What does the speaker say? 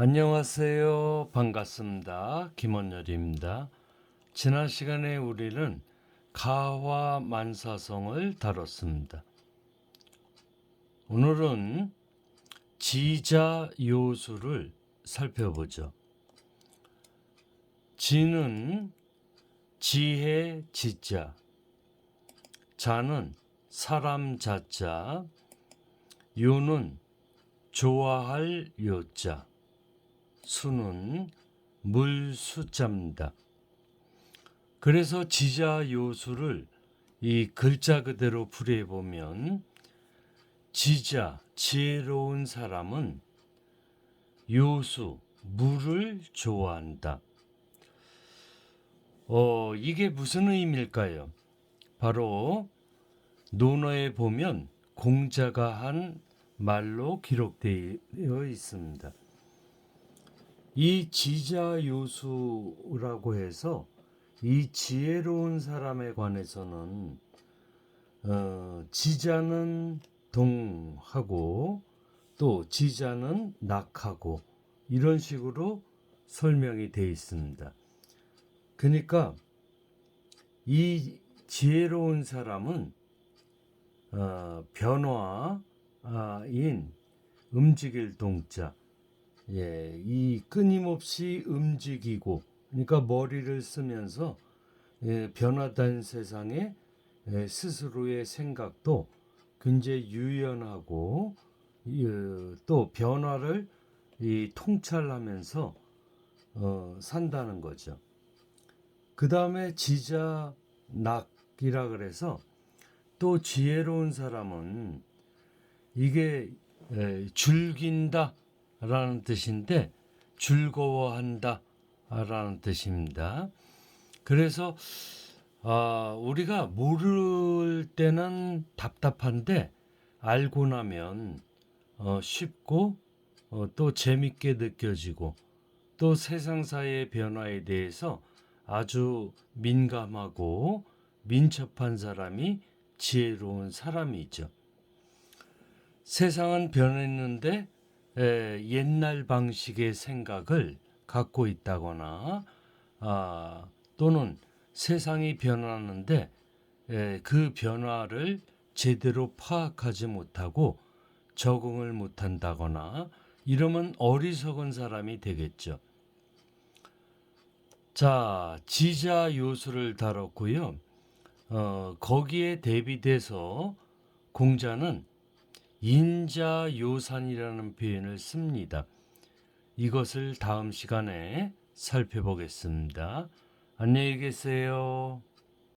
안녕하세요. 반갑습니다. 김원열입니다. 지난 시간에 우리는 가화 만사성을 다뤘습니다. 오늘은 지자 요수를 살펴보죠. 지는 지혜 지자, 자는 사람 자자, 요는 좋아할 요자, 수는 물 숫자입니다. 그래서 지자 요수를 이 글자 그대로 풀이해 보면 지자 지혜로운 사람은 요수 물을 좋아한다. 어 이게 무슨 의미일까요? 바로 논어에 보면 공자가 한 말로 기록되어 있습니다. 이 지자 요수라고 해서 이 지혜로운 사람에 관해서는 어, 지자는 동하고 또 지자는 낙하고 이런 식으로 설명이 되어 있습니다. 그러니까 이 지혜로운 사람은 어, 변화인 움직일 동자 예, 이 끊임없이 움직이고, 그러니까 머리를 쓰면서 예, 변화된 세상에 예, 스스로의 생각도 굉장히 유연하고 이, 어, 또 변화를 이, 통찰하면서 어, 산다는 거죠. 그 다음에 지자 낙이라 그래서 또 지혜로운 사람은 이게 에, 즐긴다. 라는 뜻인데 즐거워한다 라는 뜻입니다. 그래서 아, 우리가 모를 때는 답답한데 알고 나면 어, 쉽고 어, 또 재밌게 느껴지고 또 세상사의 변화에 대해서 아주 민감하고 민첩한 사람이 지혜로운 사람이죠. 세상은 변했는데 에, 옛날 방식의 생각을 갖고 있다거나 아, 또는 세상이 변하는데 에, 그 변화를 제대로 파악하지 못하고 적응을 못한다거나 이러면 어리석은 사람이 되겠죠. 자, 지자 요소를 다뤘고요. 어, 거기에 대비돼서 공자는 인자요산이라는 표현을 씁니다. 이것을 다음 시간에 살펴보겠습니다. 안녕히 계세요.